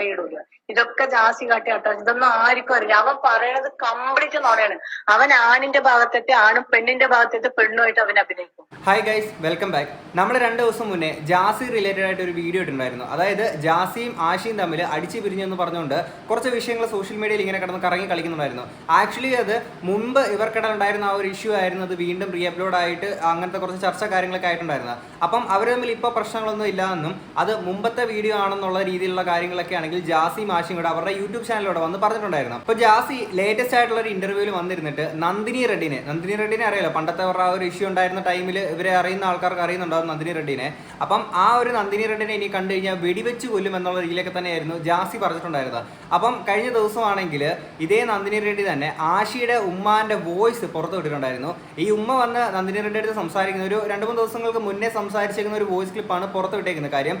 കൈയിടൂല ഇതൊക്കെ ജാസി കാട്ടി കേട്ടോ ഇതൊന്നും ആർക്കും അറിയില്ല. അവൻ പറയണത് കംപ്ലീറ്റ് നുണയാണ്. അവൻ ആണിന്റെ ഭാഗത്തെത്തെ ആണും പെണ്ണിന്റെ ഭാഗത്തെത്തെ പെണ്ണുമായിട്ട് അവൻ അഭിനയിക്കും. ഹായ് ഗൈസ് വെൽക്കം ബാക്ക് നമ്മൾ രണ്ട് ദിവസം മുന്നേ ജാസി റിലേറ്റഡ് ആയിട്ട് ഒരു വീഡിയോ ഇട്ടുണ്ടായിരുന്നു അതായത് ജാസിയും ആഷിയും തമ്മിൽ അടിച്ചു പിരിഞ്ഞെന്ന് പറഞ്ഞുകൊണ്ട് കുറച്ച് വിഷയങ്ങൾ സോഷ്യൽ മീഡിയയിൽ ഇങ്ങനെ കിടന്ന് കറങ്ങി കളിക്കുന്നുണ്ടായിരുന്നു. ആക്ച്വലി അത് മുമ്പ് ഇവർക്കിടയിൽ ഉണ്ടായിരുന്ന ആ ഒരു ഇഷ്യൂ ആയിരുന്നു അത് വീണ്ടും റീ അപ്ലോഡ് ആയിട്ട് അങ്ങനത്തെ കുറച്ച് ചർച്ച കാര്യങ്ങളൊക്കെ ആയിട്ടുണ്ടായിരുന്നത്. അപ്പം അവർ തമ്മിൽ ഇപ്പോൾ പ്രശ്നങ്ങളൊന്നും ഇല്ല എന്നും അത് മുമ്പത്തെ വീഡിയോ ആണെന്നുള്ള രീതിയിലുള്ള കാര്യങ്ങളൊക്കെ ആണെങ്കിൽ ജാസിയും ആഷിയും കൂടെ അവരുടെ യൂട്യൂബ് ചാനലിലൂടെ വന്ന് പറഞ്ഞിട്ടുണ്ടായിരുന്നു. അപ്പോൾ ജാസി ലേറ്റസ്റ്റ് ആയിട്ടുള്ള ഒരു ഇന്റർവ്യൂവിൽ വന്നിരുന്നിട്ട് നന്ദിനി റെഡ്ഡിനെ നന്ദിനി റെഡ്ഡിനെ അറിയാലോ? പണ്ടത്തെ അവരുടെ ആ ഒരു ഇഷ്യൂ ഉണ്ടായിരുന്ന ടൈമിൽ ഇവരെ അറിയുന്ന ആൾക്കാർക്ക് അറിയുന്നുണ്ടാവും നന്ദിനി റെഡ്ഡിനെ. അപ്പം ആ ഒരു നന്ദിനി റെഡ്ഡിനെ ഇനി കണ്ടു കഴിഞ്ഞാൽ വെടിവെച്ച് കൊല്ലും എന്നുള്ള രീതിയിലൊക്കെ തന്നെയായിരുന്നു ജാസി പറഞ്ഞിട്ടുണ്ടായിരുന്നത്. അപ്പം കഴിഞ്ഞ ദിവസമാണെങ്കിൽ ഇതേ നന്ദിനി റെഡ്ഡി തന്നെ ആഷിയുടെ ഉമ്മാന്റെ വോയിസ് പുറത്തു വിട്ടിട്ടുണ്ടായിരുന്നു. ഈ ഉമ്മ വന്ന് നന്ദിനി റെഡ്ഡി അടുത്ത് സംസാരിക്കുന്ന ഒരു രണ്ട് മൂന്ന് ദിവസങ്ങൾക്ക് മുന്നേ സംസാരിച്ചിരിക്കുന്ന ഒരു വോയിസ് ക്ലിപ്പാണ് പുറത്തു വിട്ടേക്കുന്നത് കാര്യം.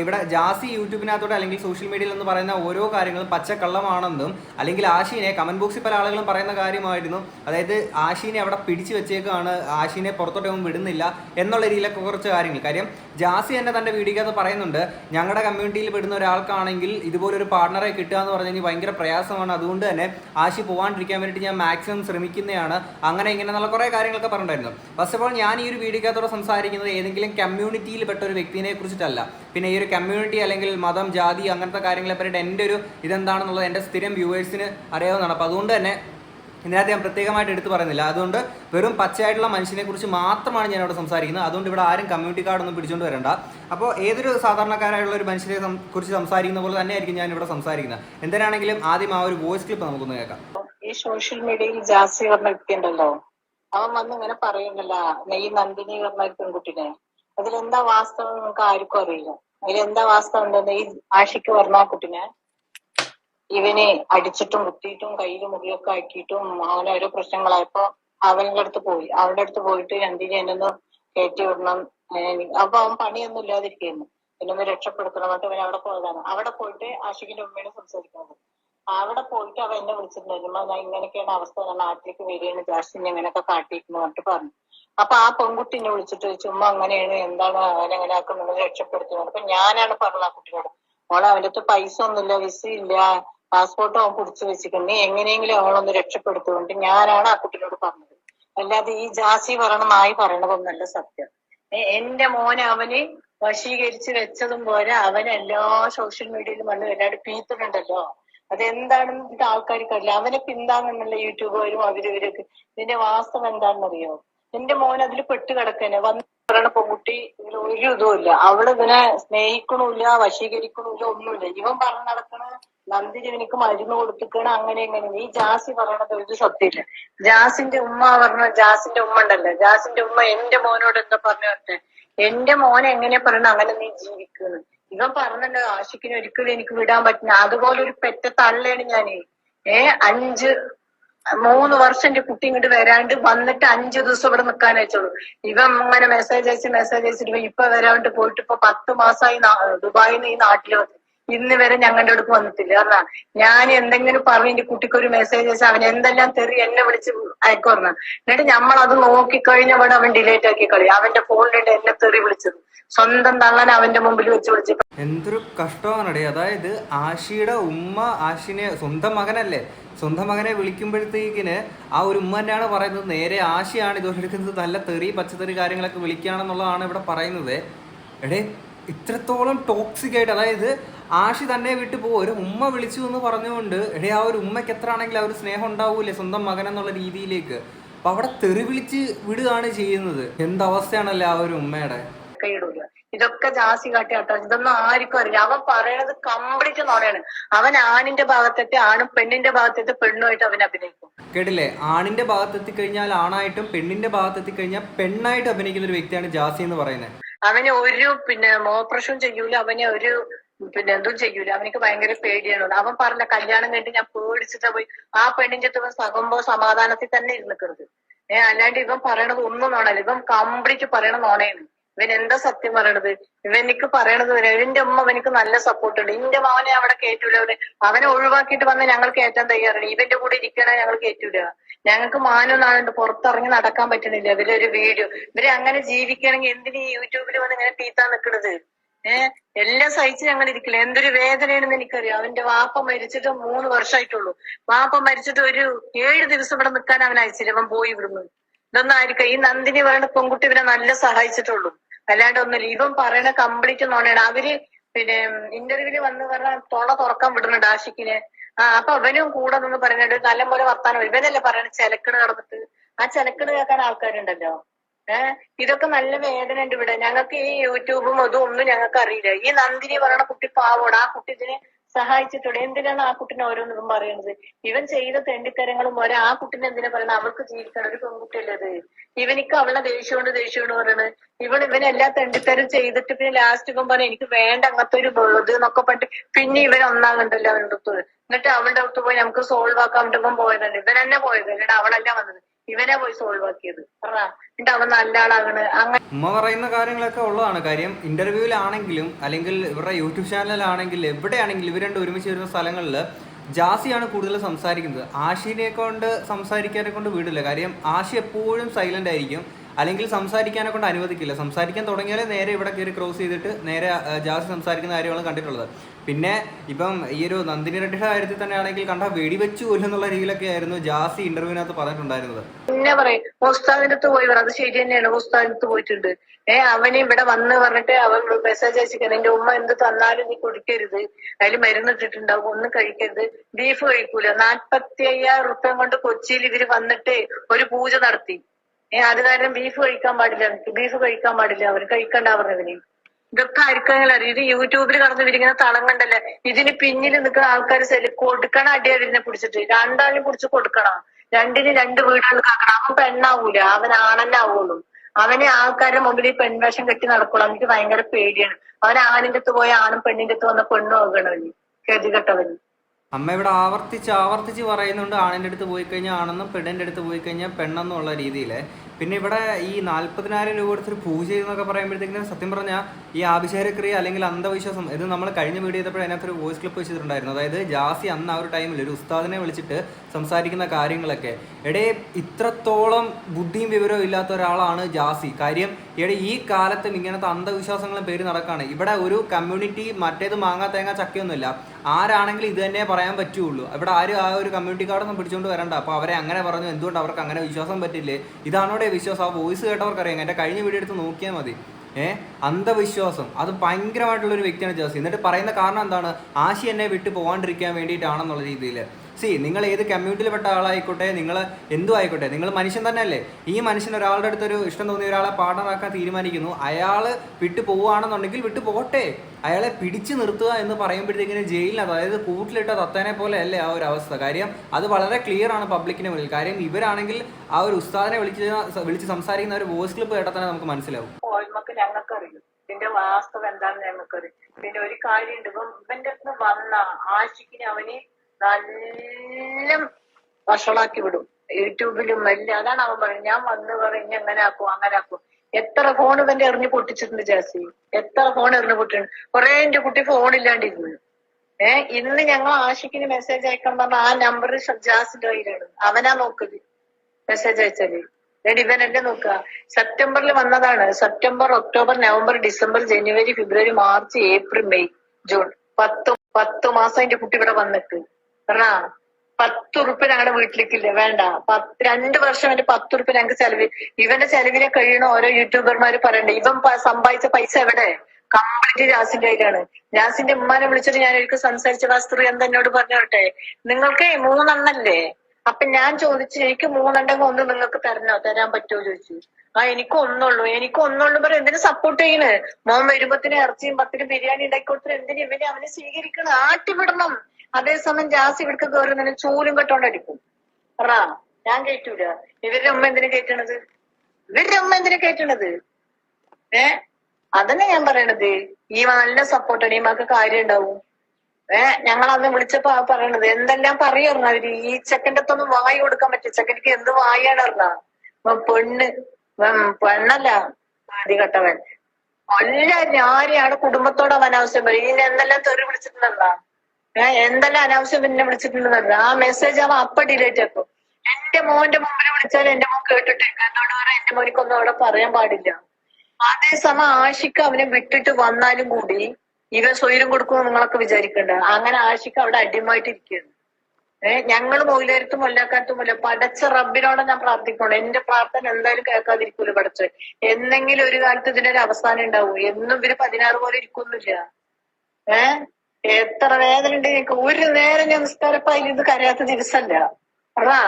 ഇവിടെ ജാസി യൂട്യൂബിനകത്തോടെ അല്ലെങ്കിൽ സോഷ്യൽ മീഡിയയിൽ എന്ന് പറയുന്ന ഓരോ കാര്യങ്ങളും പച്ചക്കള്ളമാണെന്നും അല്ലെങ്കിൽ ആഷീനെ കമന്റ് ബോക്സിൽ പല ആളുകളും പറയുന്ന കാര്യമായിരുന്നു. അതായത് ആഷീനെ അവിടെ പിടിച്ചു വെച്ചേക്കാണ് പുറത്തോട്ട് പുറത്തോട്ടൊന്നും വിടുന്നില്ല എന്നുള്ള രീതിയിലൊക്കെ കുറച്ച് കാര്യങ്ങൾ. കാര്യം ജാസി തന്നെ തന്റെ വീഡിയോക്കകത്ത് പറയുന്നുണ്ട് ഞങ്ങളുടെ കമ്മ്യൂണിറ്റിയിൽ പെടുന്ന ഒരാൾക്കാണെങ്കിൽ ഇതുപോലൊരു പാർട്ണറെ കിട്ടുക എന്ന് പറഞ്ഞു കഴിഞ്ഞാൽ ഭയങ്കര പ്രയാസമാണ്. അതുകൊണ്ട് തന്നെ ആശി പോകാണ്ടിരിക്കാൻ വേണ്ടിയിട്ട് ഞാൻ മാക്സിമം ശ്രമിക്കുന്നതാണ്. അങ്ങനെ ഇങ്ങനെ എന്നുള്ള കുറേ കാര്യങ്ങളൊക്കെ പറഞ്ഞിട്ടുണ്ടായിരുന്നു. ഫസ്റ്റ് ഓഫ് ഓൾ ഞാൻ ഈ ഒരു വീഡിയോക്കകത്തോടെ സംസാരിക്കുന്നത് ഏതെങ്കിലും കമ്മ്യൂണിറ്റിയിൽ പെട്ട ഒരു വ്യക്തിനെ കുറിച്ചിട്ടല്ല. പിന്നെ ഈ ഒരു കമ്മ്യൂണിറ്റി അല്ലെങ്കിൽ മതം ജാതി അങ്ങനത്തെ കാര്യങ്ങളെ പറ്റിയിട്ട് എന്റെ ഒരു ഇതെന്താണെന്നുള്ളത് എന്റെ സ്ഥിരം വ്യൂവേഴ്സിന് അറിയാവുന്നതാണ്. അപ്പോൾ അതുകൊണ്ട് തന്നെ ഇതിനകത്ത് ഞാൻ പ്രത്യേകമായിട്ട് എടുത്തു പറയുന്നില്ല. അതുകൊണ്ട് വെറും പച്ചയായിട്ടുള്ള മനുഷ്യനെ കുറിച്ച് മാത്രമാണ് ഞാൻ ഇവിടെ സംസാരിക്കുന്നത്. അതുകൊണ്ട് ഇവിടെ ആരും കമ്മ്യൂണിറ്റി കാർഡൊന്നും പിടിച്ചുകൊണ്ട് വരണ്ട. അപ്പോൾ ഏതൊരു സാധാരണക്കാരായുള്ള ഒരു മനുഷ്യനെ കുറിച്ച് സംസാരിക്കുന്ന പോലെ തന്നെയായിരിക്കും ഞാൻ ഇവിടെ സംസാരിക്കുന്നത്. എന്തിനാണെങ്കിലും ആദ്യം ആ ഒരു വോയിസ് ക്ലിപ്പ് നമുക്കൊന്ന് കേൾക്കാം. ഈ സോഷ്യൽ മീഡിയയിൽ ജാസി പറഞ്ഞ വ്യക്തിയുണ്ടല്ലോ അവൻ വന്ന് ഇങ്ങനെ പറയുന്നില്ല. ഈ നന്ദിനി പറഞ്ഞ പെൺകുട്ടിനെ. അതിലെന്താ വാസ്തവം നമുക്ക് ആർക്കും അറിയില്ല. അതിലെന്താ വാസ്തവം ഉണ്ടെന്ന് ഈ ആഷിക്ക് പറഞ്ഞ കുട്ടിനെ ഇവനെ അടിച്ചിട്ടും കുത്തിയിട്ടും കയ്യിൽ മുറിയൊക്കെ ആക്കിയിട്ടും അങ്ങനെ ഓരോ പ്രശ്നങ്ങളായപ്പോ അവന്റെ അടുത്ത് പോയി. അവന്റെ അടുത്ത് പോയിട്ട് നന്ദിനി എന്നെ ഒന്ന് കയറ്റി വിടണം. അപ്പൊ അവൻ പണിയൊന്നും ഇല്ലാതിരിക്കുന്നു എന്നെ ഒന്ന് രക്ഷപ്പെടുത്തണം. അവൻ അവിടെ പോയതാണ്. അവിടെ പോയിട്ട് ആഷിഖിന്റെ ഉമ്മയോട് സംസാരിക്കുന്നത് അവിടെ പോയിട്ട് അവൻ എന്നെ വിളിച്ചിട്ടുണ്ടായിരുന്നു. ഞാൻ ഇങ്ങനെയൊക്കെയാണ് അവസ്ഥ. നാട്ടിലേക്ക് വരികയാണ്. ജാസ്റ്റിൻ ഇങ്ങനെയൊക്കെ കാട്ടിയിരിക്കുന്നു എന്നിട്ട് പറഞ്ഞു. അപ്പൊ ആ പെൺകുട്ടി എന്നെ വിളിച്ചിട്ട് ചുമ്മാ അങ്ങനെയാണ്. എന്താണ് അവൻ എങ്ങനെ ആക്കും നിങ്ങൾ രക്ഷപ്പെടുത്തുന്നത് അപ്പൊ ഞാനാണ് പറഞ്ഞത് ആ കുട്ടിയോട് മോളെ അവന്റെ അടുത്ത് പൈസ ഒന്നുമില്ല. വിസ പാസ്പോർട്ട് അവൻ പിടിച്ചു വെച്ചിട്ടുണ്ട് നീ എങ്ങനെയെങ്കിലും അവളൊന്ന് രക്ഷപ്പെടുത്തുകൊണ്ട് ഞാനാണ് ആ കുട്ടിയോട് പറഞ്ഞത്. അല്ലാതെ ഈ ജാസി പറയണ നായി പറയണതൊന്നല്ല സത്യം. എന്റെ മോനെ അവന് വശീകരിച്ച് വെച്ചതും പോരാ അവൻ എല്ലാ സോഷ്യൽ മീഡിയയിലും വന്ന് വല്ലാണ്ട് പീത്തുന്നുണ്ടല്ലോ. അതെന്താണെന്ന് ഇത് ആൾക്കാർക്ക് അറിയില്ല. അവനെ പിന്താങ്ങുന്നുള്ള യൂട്യൂബുകാരും അവരും ഇവരൊക്കെ. ഇതിന്റെ വാസ്തവം എന്താണെന്നറിയോ? എന്റെ മോൻ അതിൽ പെട്ട് കിടക്കന്നെ. വന്ന് പറയണ പെൺകുട്ടി ഒരു ഇതുമില്ല അവൾ ഇവനെ സ്നേഹിക്കണില്ല വശീകരിക്കണില്ല ഒന്നുമില്ല. ഇവൻ പറഞ്ഞു നടക്കണ നന്ദിനി ഇവനിക്ക് മരുന്ന് കൊടുത്തിക്കണ അങ്ങനെ ഇങ്ങനെ. ഈ ജാസി പറയണത് ഒരു സത്യമില്ല. ജാസിന്റെ ഉമ്മ പറഞ്ഞ ജാസിന്റെ ഉമ്മ ഉണ്ടല്ലോ. ജാസിന്റെ ഉമ്മ എന്റെ മോനോട് എന്താ പറഞ്ഞു പറഞ്ഞെ എന്റെ മോൻ എങ്ങനെ പറയണ അങ്ങനെ നീ ജീവിക്കുന്നു. ഇവൻ പറഞ്ഞല്ലോ ആഷിക്കിന് ഒരിക്കലും എനിക്ക് വിടാൻ പറ്റില്ല. അതുപോലെ ഒരു പെറ്റ തള്ളയാണ് ഞാൻ ഏ അഞ്ച് മൂന്ന് വർഷം എന്റെ കുട്ടി ഇങ്ങോട്ട് വരാണ്ട് വന്നിട്ട് അഞ്ചു ദിവസം ഇവിടെ നിൽക്കാൻ വെച്ചോളൂ. ഇവൻ ഇങ്ങനെ മെസ്സേജ് അയച്ച് മെസ്സേജ് അയച്ചിട്ട് ഇപ്പൊ വരാണ്ട് പോയിട്ട് ഇപ്പൊ പത്ത് മാസമായി ദുബായിൽ ഈ നാട്ടിൽ വന്ന്. ഇന്ന് വരെ ഞങ്ങളുടെ അടുത്ത് വന്നിട്ടില്ല. പറഞ്ഞാ ഞാൻ എന്തെങ്കിലും പറഞ്ഞു എന്റെ കുട്ടിക്ക് ഒരു മെസ്സേജ് അവൻ എന്തെല്ലാം തെറി എന്നെ വിളിച്ച് അയക്കു പറഞ്ഞ എന്നിട്ട് നമ്മൾ അത് നോക്കിക്കഴിഞ്ഞ അവിടെ അവൻ ഡിലേറ്റ് ആക്കി കളി അവന്റെ ഫോണിലുണ്ട് എന്നെ തെറി വിളിച്ചത്. സ്വന്തം തള്ളനെ അവന്റെ മുമ്പിൽ വെച്ച് വിളിച്ച് എന്തൊരു കഷ്ടമാണടേ. അതായത് ആഷിയുടെ ഉമ്മ ആഷിനെ സ്വന്തം മകനല്ലേ? സ്വന്തം മകനെ വിളിക്കുമ്പോഴത്തേക്കിന് ആ ഒരു ഉമ്മ തന്നെയാണ് പറയുന്നത്. നേരെ ആശയാണ് ഇതുകൊണ്ടെടുക്കുന്നത് നല്ല തെറി പച്ചത്തെറി കാര്യങ്ങളൊക്കെ വിളിക്കുകയാണെന്നുള്ളതാണ് ഇവിടെ പറയുന്നത്. എടേ ഇത്രത്തോളം ടോക്സിക് ആയിട്ട് അതായത് ആഷി തന്നെ വിട്ടു പോകും ഒരു ഉമ്മ വിളിച്ചു എന്ന് പറഞ്ഞുകൊണ്ട് എടേ ആ ഒരു ഉമ്മയ്ക്ക് എത്ര ആണെങ്കിലും ആ ഒരു സ്നേഹം ഉണ്ടാവൂലേ സ്വന്തം മകൻ എന്നുള്ള രീതിയിലേക്ക്. അപ്പൊ അവിടെ തെറി വിളിച്ച് വിടുകയാണ് ചെയ്യുന്നത്. എന്തവസ്ഥയാണല്ലേ ആ ഒരു ഉമ്മയുടെ? ഇതൊക്കെ ജാസി കാട്ടി കേട്ടോ ഇതൊന്നും ആർക്കും അറിയില്ല. അവൻ പറയണത് കംപ്ലീറ്റ് നുണയാണ്. അവൻ ആണിന്റെ ഭാഗത്തെത്തി ആണും പെണ്ണിന്റെ ഭാഗത്തെത്തി പെണ്ണുമായിട്ട് അവൻ അഭിനയിക്കും. കേട്ടില്ലേ? ആണിന്റെ ഭാഗത്തെത്തി കഴിഞ്ഞാൽ ആണായിട്ടും പെണ്ണിന്റെ ഭാഗത്തെത്തി കഴിഞ്ഞാൽ പെണ്ണായിട്ട് അഭിനയിക്കുന്ന ഒരു വ്യക്തിയാണ് ജാസി എന്ന് പറയുന്നത്. അവന് ഒരു പിന്നെ മോപ്രഷവും ചെയ്യൂല. അവനെ ഒരു പിന്നെ എന്തും ചെയ്യൂല. അവനക്ക് ഭയങ്കര പേടിയാണ്. അവൻ പറഞ്ഞ കല്യാണം കഴിഞ്ഞ് ഞാൻ പേടിച്ചിട്ടാ പോയി. ആ പെണ്ണിന്റെ അടുത്ത് സകുമ്പോ സമാധാനത്തിൽ തന്നെ ഇരുന്നിക്കരുത് ഏഹ് അല്ലാണ്ട് ഇവൻ പറയണത് ഒന്നും നോണല്ല. ഇവൻ കംപ്ലീറ്റ് പറയണ നോണയാണ് ഇവൻ എന്താ സത്യം പറയണത്? ഇവനിക്ക് പറയണത് ഇവന്റെ ഉമ്മ അവനക്ക് നല്ല സപ്പോർട്ട് ഉണ്ട് ഇന്റെ മോനെ അവിടെ കേറ്റൂല അവനെ. അവനെ ഒഴിവാക്കിയിട്ട് വന്ന് ഞങ്ങൾ കയറ്റാൻ തയ്യാറാണ്. ഇവന്റെ കൂടെ ഇരിക്കണ ഞങ്ങൾ കയറ്റൂല ഞങ്ങൾക്ക് മാനം നാളുണ്ട് പുറത്തിറങ്ങി നടക്കാൻ പറ്റണില്ല. ഇവരൊരു വീഡിയോ. ഇവരെ അങ്ങനെ ജീവിക്കണമെങ്കിൽ എന്തിനു യൂട്യൂബിൽ വന്ന് ഇങ്ങനെ തീത്താൻ നിക്കണത്? ഏഹ് എല്ലാം സഹിച്ച് ഞങ്ങൾ ഇരിക്കില്ല എന്തൊരു വേദനയാണെന്ന് എനിക്കറിയാം. അവന്റെ വാപ്പ മരിച്ചിട്ട് മൂന്ന് വർഷമായിട്ടുള്ളൂ. വാപ്പ മരിച്ചിട്ട് ഒരു ഏഴ് ദിവസം ഇവിടെ നിൽക്കാൻ അവൻ അയച്ചില്ല. അവൻ പോയി ഇവിടുന്ന്. ഇതൊന്നും ആയിരിക്കും ഈ നന്ദിനി പറയുന്ന പെൺകുട്ടി ഇവനെ നല്ല സഹായിച്ചിട്ടുള്ളൂ. അല്ലാണ്ട് ഒന്നുമില്ല. ഇവൻ പറയണ കംപ്ലീറ്റ് നോണയാണ് അവർ പിന്നെ ഇന്റർവ്യൂവിൽ വന്ന് പറഞ്ഞ തൊള തുറക്കാൻ വിടുന്നുണ്ട് ആഷിക്കിനെ ആ അപ്പൊ അവനും കൂടെ നിന്ന് പറയുന്നുണ്ട്. നല്ല പോലെ വർത്താനം. ഇവനല്ലേ പറയണ ചെലക്കിട് നടന്നിട്ട്. ആ ചെലക്കിട് കേൾക്കാൻ ആൾക്കാരുണ്ടല്ലോ. ഏഹ് ഇതൊക്കെ നല്ല വേദന ഉണ്ട് ഇവിടെ. ഞങ്ങൾക്ക് ഈ യൂട്യൂബും അതും ഒന്നും ഞങ്ങൾക്ക് അറിയില്ല. ഈ നന്ദിനി പറയണ കുട്ടി പാവോട് ആ കുട്ടി ഇതിനെ സഹായിച്ചിട്ടുണ്ട്. എന്തിനാണ് ആ കുട്ടിനെ ഓരോന്നും പറയുന്നത്? ഇവൻ ചെയ്ത തെണ്ടിത്തരങ്ങളും ഓരോ ആ കുട്ടിനെ എന്തിനാ പറയണത് അവൾക്ക് ജീവിക്കണം ഒരു പെൺകുട്ടിയല്ലേ ഇത് ഇവനിക്ക് അവളെ ദേഷ്യമുണ്ട് ദേഷ്യമുണ്ട് പറയണത് ഇവൻ എല്ലാ തെണ്ടിത്തരം ചെയ്തിട്ട് പിന്നെ ലാസ്റ്റ് ഇവൻ പറഞ്ഞു എനിക്ക് വേണ്ട അങ്ങനത്തെ ഒരു ഇത് എന്നൊക്കെ പറഞ്ഞിട്ട് പിന്നെ ഇവൻ ഒന്നാം കണ്ടല്ലോ അവന്റെ അടുത്ത് എന്നിട്ട് അവളുടെ അടുത്ത് പോയി നമുക്ക് സോൾവ് ആക്കാൻ വേണ്ടി ഇവൻ പോയതല്ലേ? ഇവൻ തന്നെ പോയത് എന്നിട്ട് അവളല്ല വന്നത്. ഇവനെ പോയി സോൾവ് ആക്കിയത്. എന്നിട്ട് അവൻ നല്ല ആളാകണ് അങ്ങനെ ഉമ്മ പറയുന്ന കാര്യങ്ങളൊക്കെ ഉള്ളതാണ്. കാര്യം ഇന്റർവ്യൂവിലാണെങ്കിലും അല്ലെങ്കിൽ ഇവരുടെ യൂട്യൂബ് ചാനലിലാണെങ്കിലും എവിടെയാണെങ്കിലും ഇവർ രണ്ട് ഒരുമിച്ച് വരുന്ന സ്ഥലങ്ങളിൽ ജാസിയാണ് കൂടുതൽ സംസാരിക്കുന്നത്. ആഷിനെ കൊണ്ട് സംസാരിക്കാനെ കൊണ്ട് വീടില്ല. കാര്യം ആഷി എപ്പോഴും സൈലന്റ് ആയിരിക്കും. അല്ലെങ്കിൽ സംസാരിക്കാനെ കൊണ്ട് അനുവദിക്കില്ല. സംസാരിക്കാൻ തുടങ്ങിയാലേ നേരെ ഇവിടെ കയറി ക്രോസ് ചെയ്തിട്ട് നേരെ ജാസ് സംസാരിക്കുന്ന കാര്യമാണ് കണ്ടിട്ടുള്ളത്. പിന്നെ ഇപ്പം ഈ ഒരു നന്ദിനി റെഡ്ഡിയുടെ കാര്യത്തിൽ തന്നെ ആണെങ്കിൽ കണ്ട വെടിവെച്ചു കൊല്ലുന്നുള്ള രീതിയിലൊക്കെ ആയിരുന്നു ജാസി ഇന്റർവ്യൂവിനകത്ത് പറഞ്ഞിട്ടുണ്ടായിരുന്നത്. പിന്നെ പറയും ഉസ്താദിന്റെ അടുത്ത് പോയി അത് ശരി തന്നെയാണ് ഉസ്താദിന്റെ അടുത്ത് പോയിട്ടുണ്ട്. ഏ അവന് ഇവിടെ വന്ന് പറഞ്ഞിട്ട് അവൻ മെസ്സേജ് അയച്ചിരിക്കുന്നത് എന്റെ ഉമ്മ എന്ത് തന്നാലും നീ കുടിക്കരുത് അതിൽ മരുന്ന് ഇട്ടിട്ടുണ്ടാവും ഒന്നും കഴിക്കരുത് ബീഫ് കഴിക്കൂല. നാൽപ്പത്തി അയ്യായിരം റുപ്യം കൊണ്ട് കൊച്ചിയിൽ ഇവർ വന്നിട്ട് ഒരു പൂജ നടത്തി. ഏ അത് കാരണം ബീഫ് കഴിക്കാൻ പാടില്ല. ബീഫ് കഴിക്കാൻ പാടില്ല. അവർ കഴിക്കണ്ട പറഞ്ഞതിന്. ഇതൊക്കെ ആർക്കെങ്കിലും അറിയാം. ഇത് യൂട്യൂബിൽ കടന്ന് വിരിക്കുന്ന തളം കണ്ടല്ലേ? ഇതിന് പിന്നിൽ നിൽക്കുന്ന ആൾക്കാർ സെൽ കൊടുക്കണം അടിയാ ഇതിനെ പിടിച്ചിട്ട്. രണ്ടാളിനും പിടിച്ച് കൊടുക്കണം? രണ്ടിന് രണ്ട് വീടുകൾ കാക്കണം. അവൻ പെണ്ണാവൂല. അവൻ ആണന്നെ ആവുള്ളൂ. അവനെ ആൾക്കാരുടെ മുമ്പിൽ ഈ പെൺവേഷം കെട്ടി നടക്കുള്ളൂ. എനിക്ക് ഭയങ്കര പേടിയാണ്. അവൻ ആണിന്റെ അടുത്ത് പോയ ആണും പെണ്ണിന്റെ അടുത്ത് വന്ന പെണ്ണും ആകണവന് ഗതികെട്ടവന് അമ്മ ഇവിടെ ആവർത്തിച്ച് ആവർത്തിച്ച് പറയുന്നുണ്ട് ആണിന്റെ അടുത്ത് പോയി കഴിഞ്ഞാൽ ആണെന്നും പെണ്ണിന്റെ അടുത്ത് പോയി കഴിഞ്ഞാൽ പെണ്ണെന്നുള്ള രീതിയിൽ പിന്നെ ഇവിടെ ഈ നാൽപ്പതിനായിരം രൂപ കൊടുത്തൊരു പൂജ എന്നൊക്കെ പറയുമ്പോഴത്തേക്കിനും സത്യം പറഞ്ഞാൽ ഈ ആഭിചാരക്രിയ അല്ലെങ്കിൽ അന്ധവിശ്വാസം ഇത് നമ്മൾ കഴിഞ്ഞ വീഡിയോ ചെയ്തപ്പോൾ അതിനകത്തൊരു വോയിസ് ക്ലിപ്പ് വെച്ചിട്ടുണ്ടായിരുന്നു. അതായത് ജാസി അന്ന് ആ ഒരു ടൈമിൽ ഒരു ഉസ്താദിനെ വിളിച്ചിട്ട് സംസാരിക്കുന്ന കാര്യങ്ങളൊക്കെ. എടേ ഇത്രത്തോളം ബുദ്ധിയും വിവരവും ഇല്ലാത്ത ഒരാളാണ് ജാസി. കാര്യം എടേ ഈ കാലത്തും ഇങ്ങനത്തെ അന്ധവിശ്വാസങ്ങളും പേര് നടക്കാണ്. ഇവിടെ ഒരു കമ്മ്യൂണിറ്റി മറ്റേത് മാങ്ങാ തേങ്ങ ചക്കയൊന്നുമില്ല. ആരാണെങ്കിലും ഇത് തന്നെ പറയാൻ പറ്റുള്ളൂ. ഇവിടെ ആരും ആ ഒരു കമ്മ്യൂണിറ്റി കാർഡൊന്നും പിടിച്ചുകൊണ്ട് വരണ്ട. അപ്പോൾ അവരെ അങ്ങനെ പറഞ്ഞു. എന്തുകൊണ്ട് അവർക്ക് അങ്ങനെ വിശ്വാസം പറ്റില്ലേ? ഇതാണോടെ വിശ്വാസം. ആ വോയിസ് കേട്ടവർക്കറിയാം. എന്റെ കഴിഞ്ഞ വീഡിയോ എടുത്ത് നോക്കിയാൽ മതി. ഏ? അന്ധവിശ്വാസം. അത് ഭയങ്കരമായിട്ടുള്ള ഒരു വ്യക്തിയാണ് ജോസി. എന്നിട്ട് പറയുന്ന കാരണം എന്താണ്? ആശി എന്നെ വിട്ടു പോകാണ്ടിരിക്കാൻ വേണ്ടിയിട്ടാണെന്നുള്ള രീതിയിൽ സി നിങ്ങൾ ഏത് കമ്മ്യൂണിറ്റിയിൽപ്പെട്ട ആളായിക്കോട്ടെ നിങ്ങൾ എന്തു ആയിക്കോട്ടെ നിങ്ങൾ മനുഷ്യൻ തന്നെ അല്ലേ ഈ മനുഷ്യൻ ഒരാളുടെ അടുത്തൊരു ഇഷ്ടം തോന്നിയ ഒരാളെ പാർട്ണറാക്കാൻ തീരുമാനിക്കുന്നു. അയാൾ വിട്ടു പോവുകയാണെന്നുണ്ടെങ്കിൽ വിട്ടു പോകട്ടെ അയാളെ പിടിച്ചു നിർത്തുക എന്ന് പറയുമ്പോഴത്തേക്കിനും ജയിലിൽ അതായത് കൂട്ടിലിട്ട തത്തേനെ പോലെ അല്ലേ ആ ഒരു അവസ്ഥ. കാര്യം അത് വളരെ ക്ലിയർ ആണ് പബ്ലിക്കിന് മുന്നിൽ. കാര്യം ഇവരാണെങ്കിൽ ആ ഒരു ഉസ്താദിനെ വിളിച്ച് വിളിച്ച് സംസാരിക്കുന്ന ഒരു വോയിസ് ക്ലിപ്പ് കേട്ടാൽ തന്നെ നമുക്ക് മനസ്സിലാവും. ഞങ്ങൾക്കറിയും. ഇതിന്റെ വാസ്തവം എന്താണെന്ന് ഞങ്ങൾക്കറിയും. പിന്നെ ഒരു കാര്യമുണ്ട്. ഇവന്റെ അടുത്ത് വന്ന ആശിക്കിന് അവന് നല്ല വഷളാക്കി വിടും. യൂട്യൂബിലും എല്ലാം അതാണ് അവൻ പറയുന്നത്. ഞാൻ വന്ന് പറഞ്ഞ് അങ്ങനെ ആക്കും അങ്ങനെ ആക്കും. എത്ര ഫോൺ ഇവന്റെ എറിഞ്ഞു പൊട്ടിച്ചിട്ടുണ്ട് ജാസി. എത്ര ഫോൺ എറിഞ്ഞു പൊട്ടിട്ടുണ്ട് കൊറേ എന്റെ കുട്ടി ഫോൺ ഇല്ലാണ്ടിരുന്നു. ഏ ഇന്ന് ഞങ്ങൾ ആഷിക്കിന് മെസ്സേജ് അയക്കാൻ പറഞ്ഞ ആ നമ്പർ ജാസിന്റെ കയ്യിലാണ്. അവനാ നോക്കൽ. മെസ്സേജ് അയച്ചാൽ. എന്നെ നോക്കുക. സെപ്റ്റംബറിൽ വന്നതാണ്. സെപ്റ്റംബർ ഒക്ടോബർ നവംബർ ഡിസംബർ ജനുവരി ഫെബ്രുവരി മാർച്ച് ഏപ്രിൽ മെയ് ജൂൺ. പത്ത് പത്ത് മാസം എന്റെ കുട്ടി ഇവിടെ വന്നിട്ട്. പറഞ്ഞാ പത്ത് ഉറുപ്പ് ഞങ്ങളുടെ വീട്ടിലേക്കില്ല? വേണ്ട. പത്ത് രണ്ട് വർഷം എന്റെ പത്ത് ഉറുപ്പ് ഞങ്ങൾക്ക് ചെലവ് ഇവന്റെ ചെലവിനെ കഴിയണ ഓരോ യൂട്യൂബർമാര് പറയണ്ടേ ഇവൻ സമ്പാദിച്ച പൈസ എവിടെ? കംപ്ലീറ്റ് ജാസിന്റെ കയ്യിലാണ്. ജാസിന്റെ ഉമ്മാനെ വിളിച്ചിട്ട് ഞാൻ ഒരിക്കൽ സംസാരിച്ച ആ സ്ത്രീ എന്താ എന്നോട് പറഞ്ഞോട്ടെ നിങ്ങൾക്ക് മൂന്നെണ്ണല്ലേ? അപ്പൊ ഞാൻ ചോദിച്ചു എനിക്ക് മൂന്നെണ്ണം ഒന്ന് നിങ്ങൾക്ക് തരണോ? തരാൻ പറ്റുമോ? ചോദിച്ചു. ആ എനിക്ക് ഒന്നുള്ളൂ. എനിക്ക് ഒന്നുള്ളൂ. പറയും എന്തിനു സപ്പോർട്ട് ചെയ്യണ്? മോൻ വരുമ്പത്തിന് ഇറച്ചിയും പത്തിനും ബിരിയാണി ഉണ്ടാക്കി കൊടുത്തിട്ട് എന്തിനു ഇവനെ അവനെ സ്വീകരിക്കണം? ആട്ടിവിടണം. അതേസമയം ജാസി ഇവിടുത്തെ കയറുന്നതിന് ചൂലും കെട്ടോണ്ട് അടിക്കും. പറ ഞാൻ കേട്ടൂല ഇവരുടെ ഉമ്മ എന്തിനു കേറ്റണത്? ഇവരുടെ ഉമ്മ എന്തിനു കേറ്റണത്? ഏ? അതന്നെ ഞാൻ പറയണത്. ഈ നല്ല സപ്പോർട്ട് ഈ കാര്യം ഉണ്ടാവും. ഏ ഞങ്ങൾ അന്ന് വിളിച്ചപ്പോ ആ പറയണത് എന്തെല്ലാം പറയുന്നു അവർ ഈ ചെക്കന്റെ അടുത്തൊന്നും വായി കൊടുക്കാൻ പറ്റും ചെക്കനിക്ക് എന്ത് വായാണ് അറിഞ്ഞ പെണ്ണ്. പെണ്ണല്ല. കെട്ടവൻ എല്ലാരും ആരെയാണ് കുടുംബത്തോട് അവൻ ആവശ്യം പറയും? ഇനി എന്തെല്ലാം തെറി വിളിച്ചിട്ടുണ്ടെന്നാ? എന്തെല്ലാം അനാവശ്യം പിന്നെ വിളിച്ചിട്ടുണ്ടെന്ന് ആ മെസ്സേജ് അവൻ അപ്പ ഡിലേറ്റ് ആക്കും. എന്റെ മോന്റെ മുമ്പിൽ വിളിച്ചാൽ എന്റെ മോൻ കേട്ടിട്ടേക്ക്. എന്നോട് പറയാൻ എന്റെ മോനിക്കൊന്നും അവിടെ പറയാൻ പാടില്ല? അതേസമയം ആഷിക്ക് അവനെ വിട്ടിട്ട് വന്നാലും കൂടി ഇവൻ സ്വയം കൊടുക്കുമോ നിങ്ങളൊക്കെ വിചാരിക്കണ്ട. അങ്ങനെ ആഷിക്ക് അവിടെ അടിമായിട്ട് ഇരിക്കുകയാണ് ഏഹ് ഞങ്ങൾ മൊയിലേരത്തും മുല്ല പടച്ച റബ്ബിനോടെ ഞാൻ പ്രാർത്ഥിക്കണം എന്റെ പ്രാർത്ഥന എന്തായാലും കേൾക്കാതിരിക്കൂല പടച്ച. എന്നെങ്കിലും ഒരു കാലത്ത് ഇതിനൊരു അവസാനം ഉണ്ടാവും. എന്നും ഇവർ പതിനാറ് പോലെ ഇരിക്കൊന്നുമില്ല ഏഹ് എത്ര വേദന ഉണ്ട് എനിക്ക് ഒരു നേരം ഞാൻ നിസ്കാരപ്പായി ഇത് കരയാത്ത ദിവസമല്ല അതാ.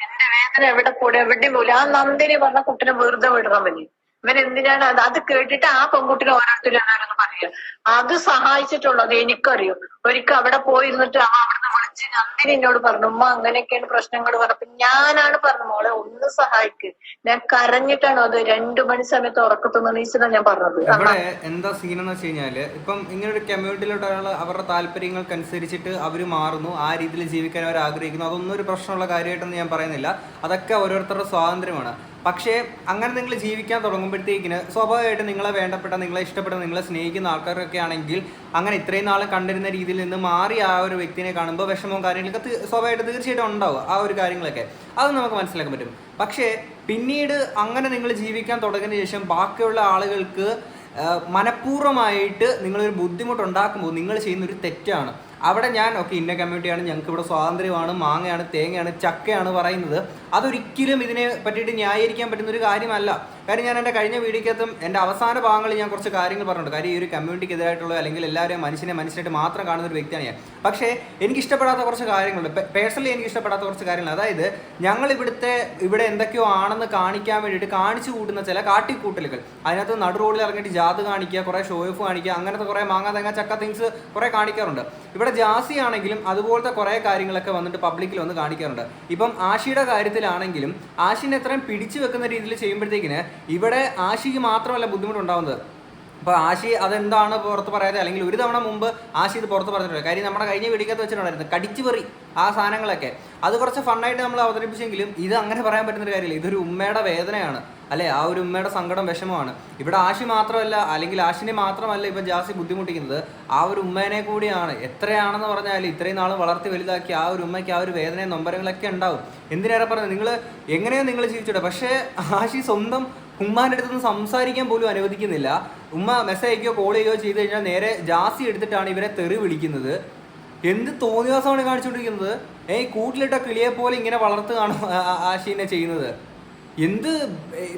എന്റെ വേദന എവിടെ കൂടെ? എവിടെയും പോലും. ആ നന്ദിനി പറഞ്ഞ കുട്ടിനെ വെറുതെ വിടണം മതി ഇവൻ എന്തിനാണ് അത്? അത് കേട്ടിട്ട് ആ പെൺകുട്ടിനെ ഓരോരുത്തരും പറയുക. അത് സഹായിച്ചിട്ടുള്ളത് എനിക്കറിയും. ഒരിക്കൽ അവിടെ പോയിരുന്നിട്ട് ആ അവിടുന്ന് വിളിച്ച് അന്നേരം എന്നോട് പറഞ്ഞു ഉമ്മ അങ്ങനെയൊക്കെയാണ് പ്രശ്നങ്ങൾ പറഞ്ഞപ്പോ ഞാനാണ് പറഞ്ഞു മോളെ ഒന്ന് സഹായിക്ക്. ഞാൻ കരഞ്ഞിട്ടാണ് അത് രണ്ടു മണി സമയത്ത് നീച്ചതാണ് ഞാൻ പറഞ്ഞത്. ഇവിടെ എന്താ സീൻ എന്ന് വെച്ച് കഴിഞ്ഞാൽ ഇപ്പം ഇങ്ങനെ ഒരു കമ്മ്യൂണിറ്റിയിലോട്ട് അവരുടെ താല്പര്യങ്ങൾക്ക് അനുസരിച്ചിട്ട് അവർ മാറുന്നു ആ രീതിയിൽ ജീവിക്കാൻ അവർ ആഗ്രഹിക്കുന്നു അതൊന്നും ഒരു പ്രശ്നമുള്ള കാര്യമായിട്ടൊന്നും ഞാൻ പറയുന്നില്ല. അതൊക്കെ ഓരോരുത്തരുടെ സ്വാതന്ത്ര്യമാണ്. പക്ഷേ അങ്ങനെ നിങ്ങൾ ജീവിക്കാൻ തുടങ്ങുമ്പോഴത്തേക്കിന് സ്വാഭാവികമായിട്ട് നിങ്ങളെ വേണ്ടപ്പെട്ട നിങ്ങളെ ഇഷ്ടപ്പെട്ട നിങ്ങളെ സ്നേഹിക്കുന്ന ആൾക്കാരൊക്കെ ആണെങ്കിൽ അങ്ങനെ ഇത്രയും നാൾ കണ്ടിരുന്ന രീതിയിൽ നിന്ന് മാറി ആ ഒരു വ്യക്തിനെ കാണുമ്പോൾ വിഷമവും കാര്യങ്ങളൊക്കെ സ്വാഭാവികമായിട്ട് തീർച്ചയായിട്ടും ഉണ്ടാവും ആ ഒരു കാര്യങ്ങളൊക്കെ. അത് നമുക്ക് മനസ്സിലാക്കാൻ പറ്റും. പക്ഷേ പിന്നീട് അങ്ങനെ നിങ്ങൾ ജീവിക്കാൻ തുടങ്ങിയ ശേഷം ബാക്കിയുള്ള ആളുകൾക്ക് മനഃപൂർവമായിട്ട് നിങ്ങളൊരു ബുദ്ധിമുട്ടുണ്ടാക്കുമ്പോൾ നിങ്ങൾ ചെയ്യുന്ന ഒരു തെറ്റാണ്. അവിടെ ഞാൻ ഓക്കെ ഇന്ന കമ്മ്യൂണിറ്റിയാണ് ഞങ്ങൾക്ക് ഇവിടെ സ്വാതന്ത്ര്യമാണ് മാങ്ങയാണ് തേങ്ങയാണ് ചക്കയാണ് പറയുന്നത്. അതൊരിക്കലും ഇതിനെ പറ്റിയിട്ട് ന്യായീകരിക്കാൻ പറ്റുന്ന ഒരു കാര്യമല്ല. കാര്യം ഞാൻ എന്റെ കഴിഞ്ഞ വീഡിയോക്കകത്തും എന്റെ അവസാന ഭാഗങ്ങളിൽ ഞാൻ കുറച്ച് കാര്യങ്ങൾ പറഞ്ഞിട്ടുണ്ട്. കാര്യം ഈ ഒരു കമ്മ്യൂണിറ്റിക്ക് എതിരായിട്ടുള്ള അല്ലെങ്കിൽ എല്ലാവരെയും മനുഷ്യനെ മനുഷ്യനായിട്ട് മാത്രം കാണുന്ന ഒരു വ്യക്തിയാണ് ഞാൻ. പക്ഷേ എനിക്ക് ഇഷ്ടപ്പെടാത്ത കുറച്ച് കാര്യങ്ങളുണ്ട്. പേഴ്സണലി എനിക്ക് ഇഷ്ടപ്പെടാത്ത കുറച്ച് കാര്യങ്ങൾ അതായത് ഞങ്ങൾ ഇവിടുത്തെ ഇവിടെ എന്തൊക്കെയോ ആണെന്ന് കാണിക്കാൻ വേണ്ടിയിട്ട് കാണിച്ചു കൂട്ടുന്ന ചില കാട്ടിക്കൂട്ടലുകൾ. അതിനകത്ത് നടു റോഡിൽ ഇറങ്ങിയിട്ട് ജാത് കാണിക്കുക കുറേ ഷോ ഓഫ് കാണിക്കുക അങ്ങനത്തെ കുറേ മാങ്ങ തേങ്ങ ചക്ക തിങ്സ് കുറേ കാണിക്കാറുണ്ട്. ഇവിടെ ജാസി ആണെങ്കിലും അതുപോലത്തെ കുറേ കാര്യങ്ങളൊക്കെ വന്നിട്ട് പബ്ലിക്കിൽ വന്ന് കാണിക്കാറുണ്ട്. ഇപ്പം ആഷിയുടെ കാര്യത്തിലാണെങ്കിലും ആഷിനെ എത്രയും പിടിച്ചു വെക്കുന്ന രീതിയിൽ ചെയ്യുമ്പോഴത്തേക്കിന് ഇവിടെ ആഷിക്ക് മാത്രമല്ല ബുദ്ധിമുട്ടുണ്ടാവുന്നത്. അപ്പോൾ ആശി അതെന്താണ് പുറത്ത് പറയാതെ അല്ലെങ്കിൽ ഒരു തവണ മുമ്പ് ആശി ഇത് പുറത്ത് പറഞ്ഞിട്ടുണ്ട്. കാര്യം നമ്മുടെ കഴിഞ്ഞ വീടിക്കകത്ത് വെച്ചിട്ടുണ്ടായിരുന്നു. കടിച്ചു ആ സാധനങ്ങളൊക്കെ. അത് കുറച്ച് ഫണ്ണായിട്ട് നമ്മൾ അവതരിപ്പിച്ചെങ്കിലും ഇത് അങ്ങനെ പറയാൻ പറ്റുന്ന ഒരു കാര്യമില്ല. ഇതൊരു ഉമ്മയുടെ വേദനയാണ്. അല്ലെ? ആ ഒരു ഉമ്മയുടെ സങ്കടം വിഷമമാണ്. ഇവിടെ ആശി മാത്രമല്ല അല്ലെങ്കിൽ ആശിനെ മാത്രമല്ല ഇപ്പം ജാസി ബുദ്ധിമുട്ടിക്കുന്നത്. ആ ഒരു ഉമ്മേനെ കൂടിയാണ്. എത്രയാണെന്ന് പറഞ്ഞാൽ ഇത്രയും നാൾ വളർത്തി വലുതാക്കി ആ ഒരു ഉമ്മയ്ക്ക് ആ ഒരു വേദനയും നൊമ്പരങ്ങളൊക്കെ ഉണ്ടാവും. എന്തിനേറെ പറഞ്ഞത് നിങ്ങൾ എങ്ങനെയോ നിങ്ങൾ ജീവിച്ചിട്ട്. പക്ഷേ ആശി സ്വന്തം ഉമ്മാന്റെ അടുത്ത് നിന്ന് സംസാരിക്കാൻ പോലും അനുവദിക്കുന്നില്ല. ഉമ്മ മെസ്സേജ് അയക്കുകയോ കോൾ ചെയ്യുകയോ ചെയ്ത് കഴിഞ്ഞാൽ നേരെ ജാസി എടുത്തിട്ടാണ് ഇവരെ തെറി വിളിക്കുന്നത്. എന്ത് തോന്നിയാസമാണ് കാണിച്ചുകൊണ്ടിരിക്കുന്നത്? ഏയ് കൂട്ടിലിട്ട കിളിയെ പോലെ ഇങ്ങനെ വളർത്തുകയാണ് ആശീനെ ചെയ്യുന്നത്. എന്ത്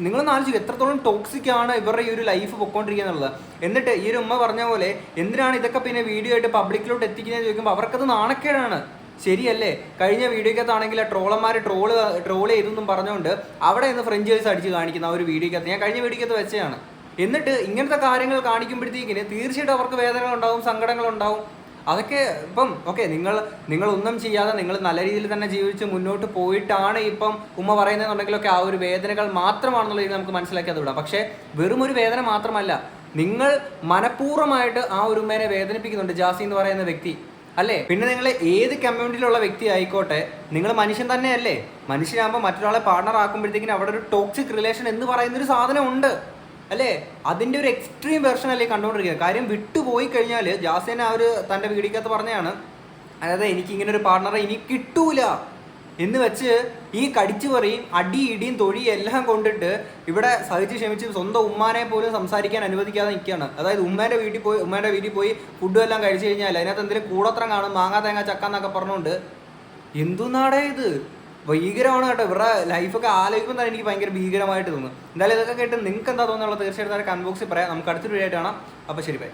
നിങ്ങളൊന്ന് ആലോചിക്കും എത്രത്തോളം ടോക്സിക് ആണ് ഇവരുടെ ഈ ഒരു ലൈഫ് പൊക്കോണ്ടിരിക്കുക എന്നുള്ളത്. എന്നിട്ട് ഈ ഒരു ഉമ്മ പറഞ്ഞ പോലെ എന്തിനാണ് ഇതൊക്കെ പിന്നെ വീഡിയോ ആയിട്ട് പബ്ലിക്കിലോട്ട് എത്തിക്കുന്നത് ചോദിക്കുമ്പോൾ അവർക്കത് നാണക്കേടാണ്. ശരിയല്ലേ? കഴിഞ്ഞ വീഡിയോക്കകത്താണെങ്കിൽ ട്രോളന്മാർ ട്രോൾ ട്രോൾ ചെയ്തെന്നും പറഞ്ഞുകൊണ്ട് അവിടെ നിന്ന് ഫ്രഞ്ചേഴ്സ് അടിച്ച് കാണിക്കുന്ന ആ ഒരു വീഡിയോക്കകത്ത്. ഞാൻ കഴിഞ്ഞ വീഡിയോക്കകത്ത് വെച്ചതാണ്. എന്നിട്ട് ഇങ്ങനത്തെ കാര്യങ്ങൾ കാണിക്കുമ്പോഴത്തേക്കിന് തീർച്ചയായിട്ടും അവർക്ക് വേദനകളുണ്ടാവും സങ്കടങ്ങളുണ്ടാവും. അതൊക്കെ ഇപ്പം ഓക്കെ നിങ്ങൾ നിങ്ങളൊന്നും ചെയ്യാതെ നിങ്ങൾ നല്ല രീതിയിൽ തന്നെ ജീവിച്ച് മുന്നോട്ട് പോയിട്ടാണ് ഇപ്പം ഉമ്മ പറയുന്നതെന്നുണ്ടെങ്കിലൊക്കെ ആ ഒരു വേദനകൾ മാത്രമാണെന്നുള്ള രീതി നമുക്ക് മനസ്സിലാക്കി അത് വിടാം പക്ഷേ വെറും ഒരു വേദന മാത്രമല്ല നിങ്ങൾ മനഃപൂർവമായിട്ട് ആ ഒരു ഉമ്മേനെ വേദനിപ്പിക്കുന്നുണ്ട് ജാസി എന്ന് പറയുന്ന വ്യക്തി. അല്ലേ? പിന്നെ നിങ്ങൾ ഏത് കമ്മ്യൂണിറ്റിയിലുള്ള വ്യക്തി ആയിക്കോട്ടെ നിങ്ങൾ മനുഷ്യൻ തന്നെയല്ലേ? മനുഷ്യനാകുമ്പോൾ മറ്റൊരാളെ പാർട്ണർ ആക്കുമ്പോഴത്തേക്കിനും അവിടെ ഒരു ടോക്സിക് റിലേഷൻ എന്ന് പറയുന്നൊരു സാധനം ഉണ്ട് അല്ലേ? അതിന്റെ ഒരു എക്സ്ട്രീം വേർഷൻ അല്ലേ കണ്ടുകൊണ്ടിരിക്കുന്നത് കാര്യം വിട്ടുപോയി കഴിഞ്ഞാൽ ജാസേന ആ തന്റെ വീടിക്കകത്ത് പറഞ്ഞാണ് അതായത് എനിക്ക് ഇങ്ങനെ ഒരു പാർട്ണറെ ഇനി കിട്ടൂല. എന്ന് വെച്ച് ഈ കടിച്ചു പറയും അടി ഇടിയും തൊഴിയും എല്ലാം കൊണ്ടിട്ട് ഇവിടെ സഹിച്ച് ക്ഷമിച്ച് സ്വന്തം ഉമ്മാനെ പോലും സംസാരിക്കാൻ അനുവദിക്കാതെ നിൽക്കുകയാണ്. അതായത് ഉമ്മേന്റെ വീട്ടിൽ പോയി ഉമ്മേന്റെ വീട്ടിൽ പോയി ഫുഡും എല്ലാം കഴിച്ചു കഴിഞ്ഞാൽ അതിനകത്ത് എന്തെങ്കിലും കൂടത്രം കാണും മാങ്ങാ തേങ്ങ ചക്ക എന്നൊക്കെ പറഞ്ഞുകൊണ്ട്. എന്തു നാടേ ഇത്? ഭീകരമാണ് കേട്ടോ. ഇവരുടെ ലൈഫൊക്കെ ആലോചിക്കുമ്പോൾ തന്നെ എനിക്ക് ഭയങ്കര ഭീകരമായിട്ട് തോന്നുന്നു എന്തായാലും ഇതൊക്കെ കേട്ട് നിങ്ങൾക്ക് എന്താ തോന്നുന്നുള്ളത് തീർച്ചയായിട്ടും കൺബോക്സിൽ ബോക്സിൽ പറയാം. നമുക്ക് അടുത്തൊരു വീഡിയോ ആയിട്ട് കാണാം. അപ്പോൾ ശരി ബൈ